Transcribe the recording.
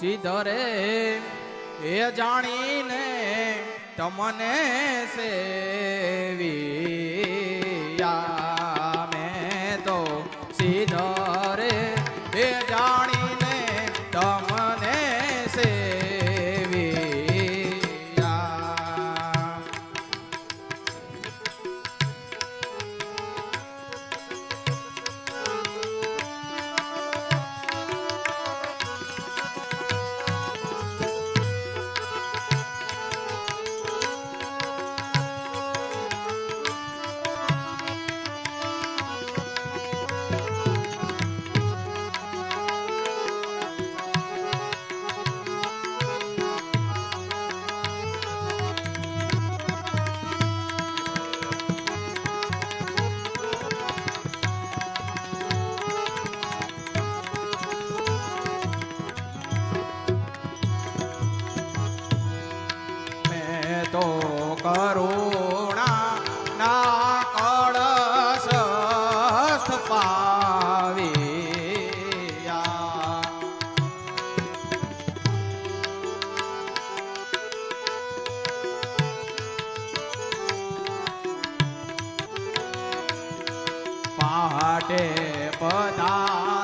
સીધરે એ જાણીને તમને સેવિયા. મેં તો સીધરે એ જાણીને તમને તો કરુણા ના કળશ પાવ્યા. પહાટે પધા